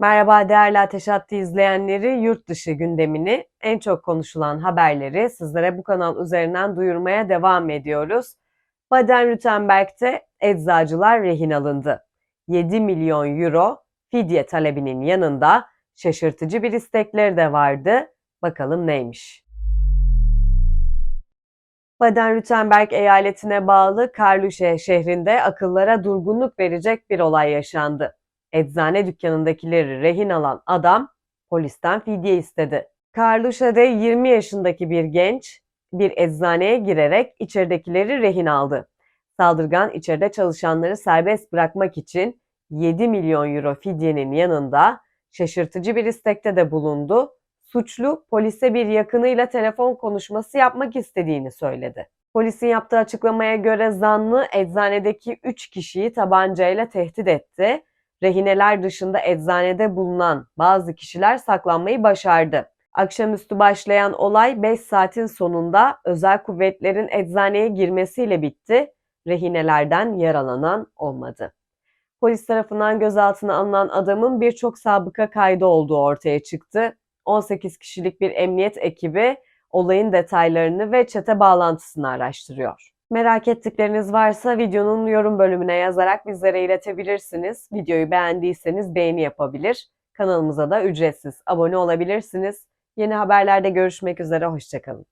Merhaba değerli Ateş Hattı izleyenleri, yurt dışı gündemini, en çok konuşulan haberleri sizlere bu kanal üzerinden duyurmaya devam ediyoruz. Baden-Württemberg'te eczacılar rehin alındı. 7 milyon euro fidye talebinin yanında şaşırtıcı bir istekleri de vardı. Bakalım neymiş? Baden-Württemberg eyaletine bağlı Karluşe şehrinde akıllara durgunluk verecek bir olay yaşandı. Eczane dükkanındakileri rehin alan adam polisten fidye istedi. Karluşa'da 20 yaşındaki bir genç bir eczaneye girerek içeridekileri rehin aldı. Saldırgan içeride çalışanları serbest bırakmak için 7 milyon euro fidyenin yanında şaşırtıcı bir istekte de bulundu. Suçlu polise bir yakınıyla telefon konuşması yapmak istediğini söyledi. Polisin yaptığı açıklamaya göre zanlı eczanedeki 3 kişiyi tabancayla tehdit etti. Rehineler dışında eczanede bulunan bazı kişiler saklanmayı başardı. Akşamüstü başlayan olay 5 saatin sonunda özel kuvvetlerin eczaneye girmesiyle bitti. Rehinelerden yaralanan olmadı. Polis tarafından gözaltına alınan adamın birçok sabıka kaydı olduğu ortaya çıktı. 18 kişilik bir emniyet ekibi olayın detaylarını ve çete bağlantısını araştırıyor. Merak ettikleriniz varsa videonun yorum bölümüne yazarak bizlere iletebilirsiniz. Videoyu beğendiyseniz beğeni yapabilir. Kanalımıza da ücretsiz abone olabilirsiniz. Yeni haberlerde görüşmek üzere, hoşçakalın.